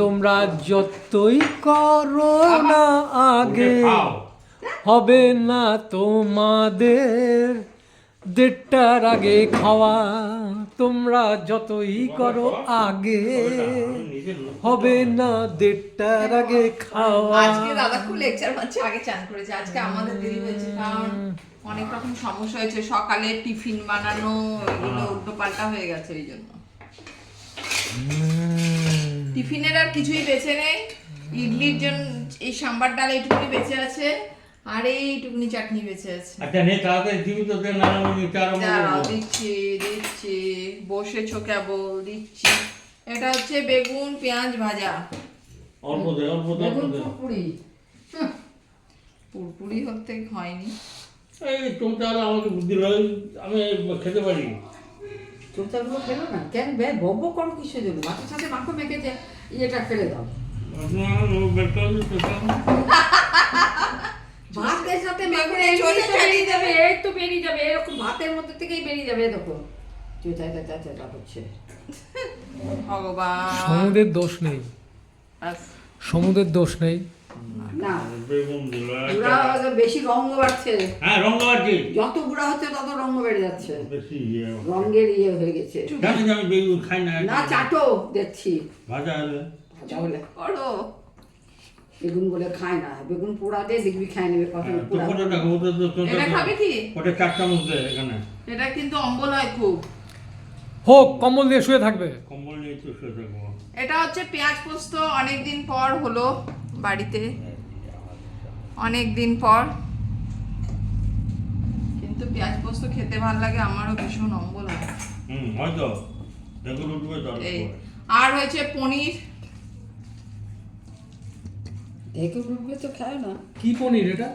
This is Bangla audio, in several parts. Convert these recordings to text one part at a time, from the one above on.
তোমরা যতই করো না আগে হবে না তোমাদের দেড়টার আগে খাওয়া। তোমরা যতই করো আগে হবে না দেড়টার আগে খাওয়া। আজকে দাদা খুব লেকচার মারছে আগে চান করেছে। আজকে আমাদের দেরি হয়েছে কারণ অনেক রকম সমস্যা হয়েছে। সকালে টিফিন বানানো এগুলো উল্টো পাল্টা হয়ে গেছে এই জন্য। টিফিনের আর কিছুই বেঁচে নেই। ইডলির জন্য এই সাম্বার ডাল এইটুকুনি বেঁচে আছে আর এইটুকুনি চাটনি বেঁচে আছে। আচ্ছা নে তাড়াতাড়ি দিবি তো দে নানামণি চার দাঁড়াও দিচ্ছি দিচ্ছি বসেছো কেবল দিচ্ছি। এটা হচ্ছে বেগুন পেঁয়াজ ভাজা। অল্প দে অল্প দে বেগুন পুরপুরি। পুরপুরি হতে হয়নি। এই তুমি তাহলে আমাকে বুদ্ধি রয়ে আমি খেতে পারি চুপচাপগুলো ফেলো না কেন বে বব্ব করো কিসের জন্য মাছের সাথে মাংস মেখেছে ইয়েটা ফেলে দাও ভাতের সাথে ঝোলে বেরিয়ে যাবে এই তো বেরিয়ে যাবে এরকম ভাতের মধ্যে থেকেই বেরিয়ে যাবে দেখো সমুদ্রের দোষ নেই আস। সমুদ্রের দোষ নেই। না। বেগুন দিল বুড়া হয়তো বেশি রঙ বাড়ছে। হ্যাঁ রঙ্গ আছে যত বুড়া হচ্ছে তত রঙ বেড়ে যাচ্ছে। বেশি ইয়ে ইয়ে হয়ে গেছে। জানি আমি বেগুন খাই না। না চাটো দেখছি ভাজা হলে। ভাজা হলে করো। বেগুন বলে খায় না। বেগুন পোড়া দিয়ে দেখবি খায় নেবে কত পোড়া। এটা খাবে কি? ওটা এখানে। এটা কিন্তু অম্বল হয় খুব। হোক কম্বল দিয়ে শুয়ে থাকবে। কম্বল নিয়ে তো শুয়ে থাকব। এটা হচ্ছে পেঁয়াজ পোস্ত অনেক দিন পর হলো বাড়িতে। অনেক দিন পর। কিন্তু পেঁয়াজ পোস্ত খেতে ভালো লাগে আমারও ভীষণ অম্বল হয়। হুম হয়তো উঠবে তো অল্প এই আর হয়েছে পনির। ঢেকে ডুববে তো খায় না। কি পনির এটা?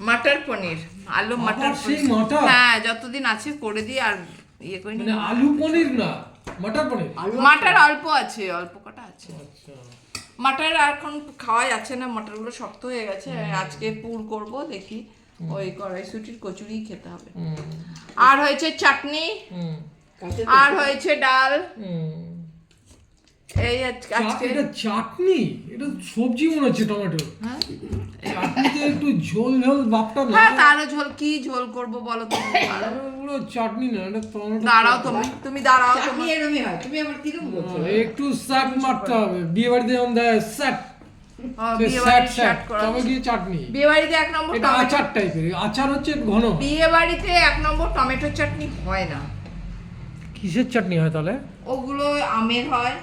মাটার পনির আলু মাটার সেই পনির। মাটার? হ্যাঁ যতদিন আছে করে দিই আর ইয়ে করে মানে আলু পনির না মটর পনির? মাটার অল্প আছে অল্প কটা আছে। আচ্ছা। মাটার এখন খাওয়া যাচ্ছে না মাটারগুলো শক্ত হয়ে গেছে। আজকে পুর করব দেখি ওই কড়াইশুটির কচুরি খেতে হবে। আর হয়েছে চাটনি আর হয়েছে ডাল। এই আজ- আজকে এটা চাটনি? এটা সবজি মনে হচ্ছে টমেটো। হ্যাঁ? চাটনিতে একটু ঝোল ঝোল ভাবটা হ্যাঁ তারও ঝোল কি ঝোল করব বলো তুমি পুরো চাটনি না এটা টমেটো দাঁড়াও তুমি তুমি দাঁড়াও তুমি এরমই হয় তুমি বলছো? একটু স্যাট মারতে হবে। বিয়ে বাড়িতে যেমন দেয় স্যাট। চাটনি? বিয়ে বাড়িতে এক নম্বর এটা টমেটো আচার টাইপের আচার হচ্ছে ঘন। বিয়ে বাড়িতে এক নম্বর টমেটো চাটনি হয় না। কিসের চাটনি হয় তাহলে? ওগুলো আমের হয়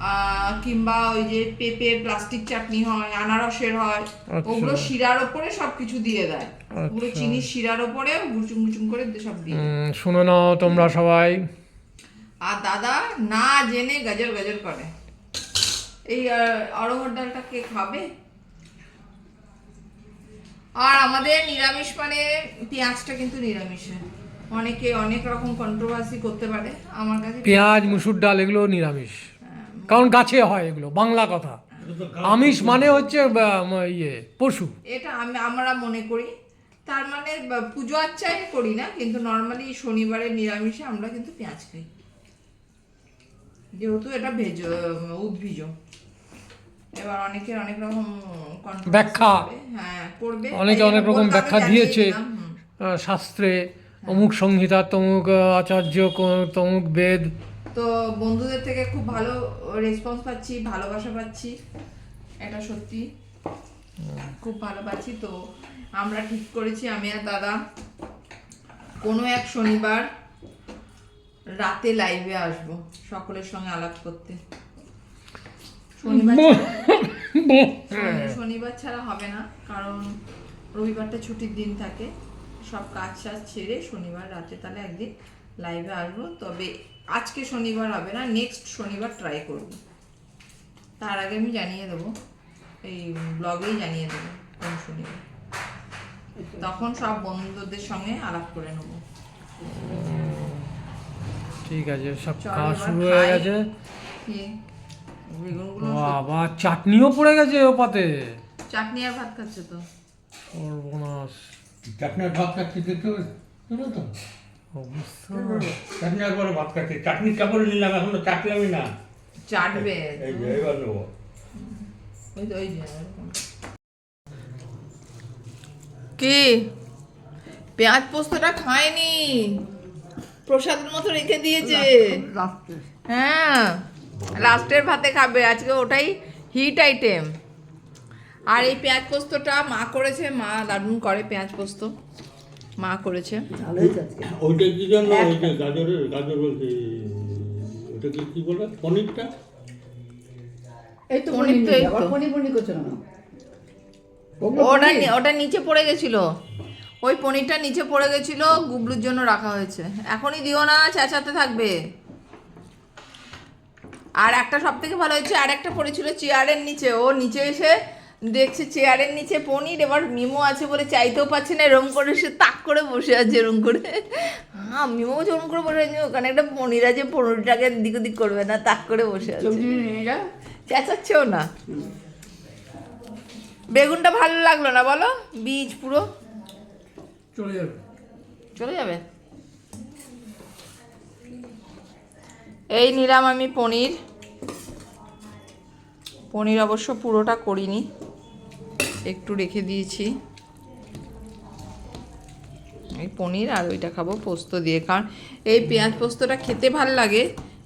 আহ, কিংবা ওই যে পেঁপে প্লাস্টিক চাটনি হয় আনারসের হয়। আচ্ছা। ওগুলো শিরার ওপরে সবকিছু দিয়ে দেয়। ওগুলো আচ্ছা। চিনি শিরার ওপরে গুচুম গুচুম করে সব দিয়ে শুনে নাও তোমরা সবাই। আর দাদা না জেনে গজল গজল করে। এই আহ, অরহর ডালটা কে খাবে? আর আমাদের নিরামিষ মানে পেঁয়াজটা কিন্তু নিরামিষ। অনেকে অনেক রকম কন্ট্রোভার্সি করতে পারে। আমার কাছে পেঁয়াজ মুসুর ডাল এগুলো নিরামিষ। কারণ গাছে হয় এগুলো বাংলা কথা। আমিষ মানে হচ্ছে ইয়ে পশু। এটা আমরা মনে করি তার মানে পুজো আচ্চাই করি না কিন্তু নর্মালি শনিবারে নিরামিষে আমরা কিন্তু পেঁয়াজ খাই। যেহেতু এটা ভেজ উদ্ভিজ এবার অনেকের অনেক রকম ব্যাখ্যা। হ্যাঁ করবে। অনেকে অনেক রকম ব্যাখ্যা দিয়েছে। হুম। আহ, শাস্ত্রে অমুক সংহিতা তমুক আচার্য তমুক বেদ। তো বন্ধুদের থেকে খুব ভালো রেসপন্স পাচ্ছি ভালোবাসা পাচ্ছি। এটা সত্যি। খুব ভালো পাচ্ছি তো আমরা ঠিক করেছি আমি আর দাদা। কোনো এক শনিবার রাতে লাইভে আসব সকলের সঙ্গে আলাপ করতে। শনিবার শনিবার ছাড়া হবে না কারণ রবিবারটা ছুটির দিন থাকে। সব কাজ টাজ ছেড়ে শনিবার রাতে তাহলে একদিন লাইভে আসব। তবে আজকে শনিবার হবে না নেক্সট শনিবার ট্রাই করব। তার আগে আমি জানিয়ে দেবো এই ব্লগেই জানিয়ে দেবো কোন শনিবার। তখন সব বন্ধুদের সঙ্গে আলাপ করে নেব। ঠিক আছে সব খাওয়া শুরু হয়ে গেছে। বাবা চাটনিও পড়ে গেছে ও পাতে। চাটনি আর ভাত খাচ্ছে তো। সর্বনাশ। চাটনার ভাত খাচ্ছি তো অবস্থা চাটনি একবারে ভাত খাচ্ছি। চাটনি কাপড় নিলাম এখন তো চাটলামই না। চাটবে। এই যে এবার নেব। ওই তো, ওই। কি? পেঁয়াজ পোস্তটা খায়নি। প্রসাদের মতো রেখে দিয়েছে। হ্যাঁ। লাস্টের ভাতে খাবে। আজকে ওটাই হিট আইটেম। আর এই পেঁয়াজ পোস্তটা মা করেছে। মা দারুণ করে পেঁয়াজ পোস্ত। মা করেছে। ওইটা কি জানো? ওই যে গাজরের গাজর বলতে ওটা কি কি বলে? পনিরটা? এই তো পনির এই তো। পনির পনির করছ না ওটা ওটা নিচে পড়ে গেছিল। ওই পনিরটা নিচে পড়ে গেছিল গুবলুর জন্য রাখা হয়েছে। এখনই দিও না চেঁচাতে থাকবে। আর একটা সব থেকে ভালো হয়েছে আর একটা পড়েছিল চেয়ারের নিচে। ও নিচে এসে দেখছে চেয়ারের নিচে পনির এবার মিমো আছে বলে চাইতেও পাচ্ছে না এরম করে সে তাক করে বসে আছে এরম করে। হ্যাঁ মিমো যেরম করে বসে আছে ওখানে একটা পনির আছে পনিরটাকে দিক ওদিক করবে না তাক করে বসে আছে। চেঁচাচ্ছেও না। বেগুনটা ভালো লাগল না বলো? বীজ পুরো? চলে যাবে। চলে যাবে? এই নিলাম আমি পনির। পনির অবশ্য পুরোটা করিনি একটু রেখে দিয়েছি। এই পনির আর ওইটা খাব পোস্ত দিয়ে কারণ এই পেঁয়াজ পোস্তটা খেতে ভালো লাগে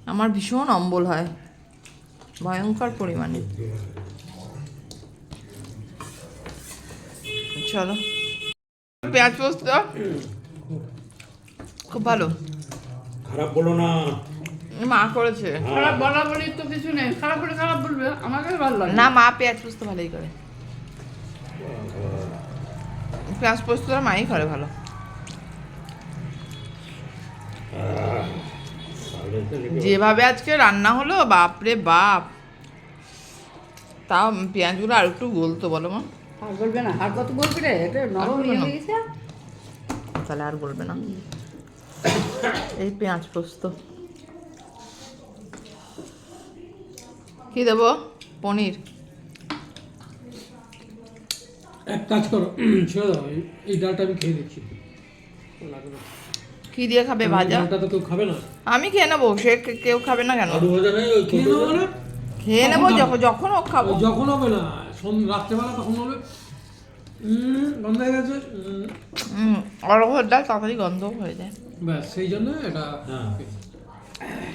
আমার ভীষণ অম্বল হয় ভয়ঙ্কর পরিমাণে। চলো। পেঁয়াজ পোস্ত। খুব ভালো। খারাপ বলো না। মা করেছে। খারাপ বলা বলি তো কিছু নেই। খারাপ বলে খারাপ বলবে। আমাকে ভালো লাগে। না মা পেঁয়াজ পোস্ত ভালোই করে। পেঁয়াজ পোস্তটা মাই করে ভালো। তো যেভাবে আজকে রান্না হলো বাপরে বাপ। তাও পেঁয়াজগুলো আর একটু গলতো বলো মা। আর বলবে না আর কত বলবি রে? এটা নরম। হয়ে গেছে। তাহলে আর বলবে না। এই পেঁয়াজ পোস্ত। কি দেবো? পনির। এক কাজ করো ছেড়ে দাও এই- ডালটা আমি খেয়ে দিচ্ছি কি দিয়ে খাবে ভাজা? ডালটা তো কেউ খাবে না। আমি খেয়ে নেব সে কেউ খাবে না কেন? খেয়ে নেব মানে? খেয়ে নেব যখন যখন হোক খাব। যখন হবে না রাত্রেবেলা তখন উম, গন্ধ হয়ে গেছে অরহর ডাল তাড়াতাড়ি গন্ধ হয়ে যায়। ব্যাস সেই জন্য এটা হ্যাঁ।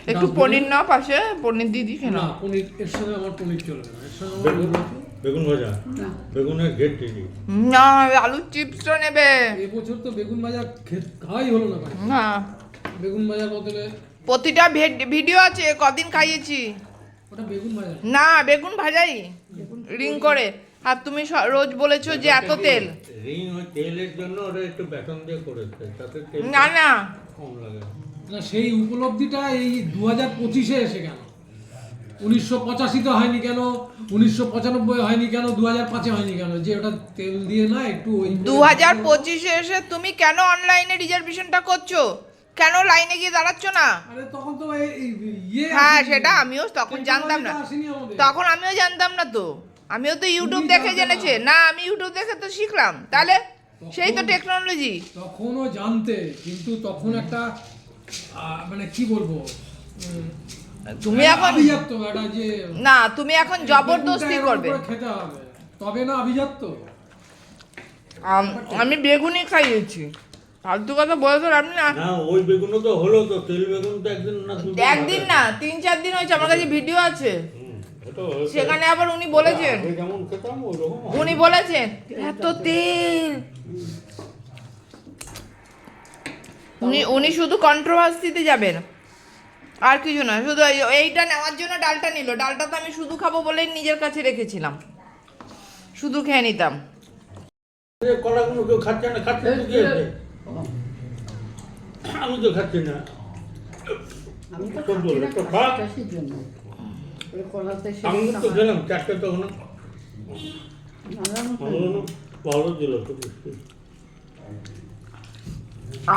একটু পনির নাও পাশে পনির দিদি খেয়ে না পনির এর সঙ্গে আমার পনির চলবে না এর সঙ্গে বেগুন বেগুন ভাজা? বেগুনের ঘেট দিদি না আলুর চিপসটা নেবে। এবছর তো বেগুন ভাজা খাওয়াই হলো না না। বেগুন ভাজার বদলে প্রতিটা ভে- ভিডিও আছে কদিন খাইয়েছি। ওটা বেগুন ভাজা। না বেগুন ভাজাই। রিং করে। আর তুমি স- রোজ বলেছ যে এত তেল। রিং ওই তেলের জন্য ওরা একটু বেতন দিয়ে করেছে তাতে তেল না না। কম লাগে। না সেই উপলব্ধিটা এই দু হাজার পঁচিশে এসে কেন উনিশশো পঁচাশিতে হয়নি কেন? উনিশশো পঁচানব্বই হয়নি কেন? দু হাজার পাঁচে হয়নি কেন? যে ওটা তেল দিয়ে না একটু ওই দু হাজার পঁচিশে এসে তুমি কেন অনলাইনে রিজার্ভেশনটা করছ? কেন লাইনে গিয়ে দাঁড়াচ্ছ না? তখন তো এই- এই ইয়ে হ্যাঁ সেটা আমিও তখন জানতাম না। তখন আমিও জানতাম না তো। আমিও তো ইউটিউব দেখে জেনেছে। না আমি ইউটিউব দেখে তো শিখলাম। তাহলে সেই তো টেকনোলজি তখনও জানতে কিন্তু তখন একটা মানে কি বলব তুমি এখন না তুমি এখন জবরদস্তি করবে। খেতে হবে। তবে না আভিজাত্য। আমি বেগুনই খাইয়েছি। ফালতু কথা বলে তো আপনি না না ওই বেগুনও তো হলো তো তেল বেগুন তো একদিন না একদিন না তিন চার দিন হয়েছে আমার কাছে ভিডিও আছে। সেখানে আবার উনি বলেছেন। উনি বলেছেন এত তেল উনি উনি শুধু কন্ট্রোভার্সিতে যাবেন। আর কিছু না শুধু এইটা নেওয়ার জন্য ডালটা নিল। ডালটা তো আমি শুধু খাব বলেই নিজের কাছে রেখেছিলাম। শুধু খেয়ে নিতাম? আমি তো খাচ্ছি না। আমি তো কলাতে আমি তো খেলাম চারটে তখন ভালো ছিল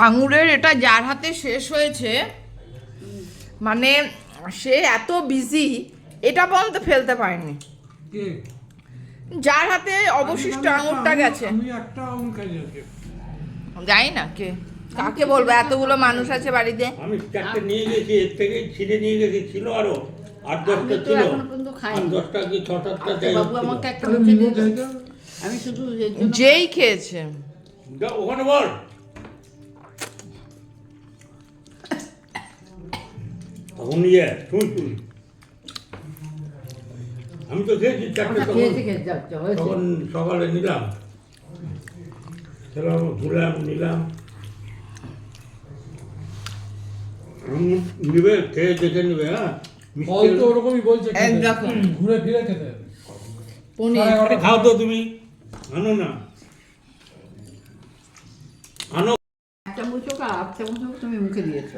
আঙুরের এটা যার হাতে শেষ হয়েছে মানে সে এত বিজি এটা পর্যন্ত ফেলতে পারেনি। যার হাতে অবশিষ্ট আঙুরটা গেছে। জানি না কে কাকে বলব এতগুলো মানুষ আছে বাড়িতে। আমি চারটে নিয়ে গেছি এর থেকে ছিঁড়ে নিয়ে গেছি ছিল আরও। আট আমি দশটা তো ছিল। আট দশটা কি ছ সাতটা আচ্ছা, বাবু আমাকে একটা মুখে দিয়ে দাও। আমি শুধু এর জন্য যেই খেয়েছে। যা, ওখানে বল। তখন ইয়ে শুন শুন। আমি তো খেয়েছি চারটে আমরা তখন। খেয়েছি খেয়েছি যাচ্ছে হয়েছে। তখন সকালে নিলাম। খেলাম ধুলাম নিলাম। উম, নিবে খেয়ে দেখে নিবে হ্যাঁ? ফল তো ওরকমই বলছে। ঘুরে ফিরে খেতে পনির। খাও তো তুমি। আনো না। আনো। এক চামচ হোক আর আট চামচ হোক তুমি মুখে দিয়েছ।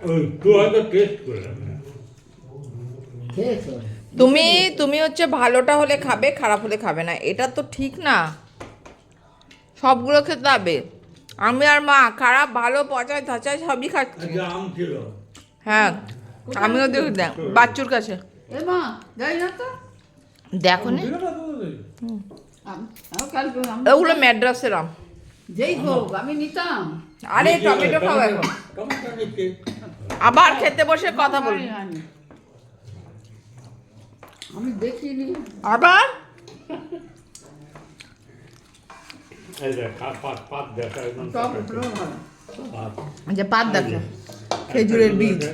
ওই তুই হয়তো টেস্ট খেয়েছো? তুমি তুমি হচ্ছে ভালোটা হলে খাবে খারাপ হলে খাবে না। এটা তো ঠিক না। সবগুলো খেতে হবে। আমি আর মা খারাপ ভালো পচায় ধাচায় সবই খাচ্ছি। ছিল হ্যাঁ। আমিও দেখি দেখ বাচ্চুর কাছে। এ মা যাই না তো। দেখো নি। ওগুলো ম্যাড্রাসের আম। যেই হোক আমি নিতাম। আরে টমেটো খাও এখন। আবার খেতে বসে কথা বলবি। আমি- দেখিনি। আবার? যে পাত দেখো। খেজুরের বীজ।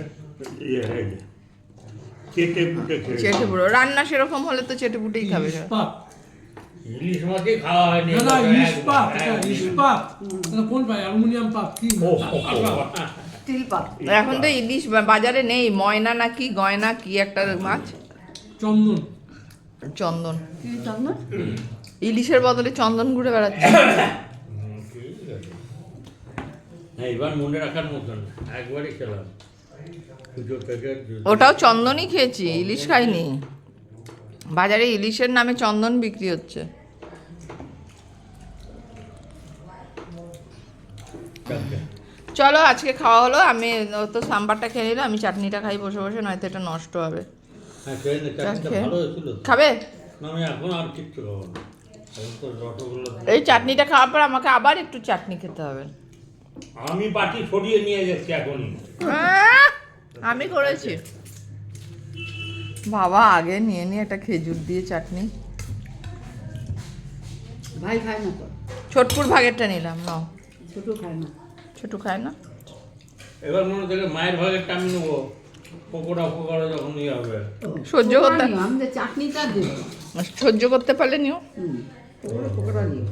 ইয়ে এই যে। চেটে পুটে খেয়ে চেটে পুরো রান্না সেরকম হলে তো চেটে পুটেই খাবে ইস্পাত। ইলিশ মাছই খাওয়া হয়নি। না না ইস্পাত একবার, এটা একবার। ইস্পাত কোন পাই অ্যালুমিনিয়াম পাত কি? ও, ও, ও, স্টিল পাত এখন তো ইলিশ বাজারে নেই। ময়না নাকি গয়না কি একটা মাছ? চন্দন। চন্দন। চন্দন? ইলিশের বদলে চন্দন ঘুরে বেড়াচ্ছে। হ্যাঁ, এবার মনে রাখার মতন। একবারই খেলাম। ওটাও চন্দনই খেয়েছি ইলিশ খাইনি। বাজারে ইলিশের নামে চন্দন বিক্রি হচ্ছে। চলো আজকে খাওয়া হলো আমি তো সাম্বারটা খেয়ে নিলো আমি চাটনিটা খাই বসে বসে নয়তো এটা নষ্ট হবে। হ্যাঁ। খাবে? এই চাটনিটা খাওয়ার পর আমাকে আবার একটু চাটনি খেতে হবে। আমি বাটি সরিয়ে নিয়ে যাচ্ছি এখনই! আমি করেছি। বাবা আগে নিয়ে নিয়ে একটা খেজুর দিয়ে চাটনি। ভাই খায় না তো। ছোটপুর ভাগেরটা নিলাম নাও। ছোট খায় না। ছোট খায় না? এবার মনে থেকে মায়ের ভাগেরটা আমি নেব। পকোড়া ফকোড়া যখন ইয়ে হবে। সহ্য করতে পকোড়া আমি চাটনিটা দেবো। সহ্য করতে পারলে নিও। পকোড়া পকোড়া নিও।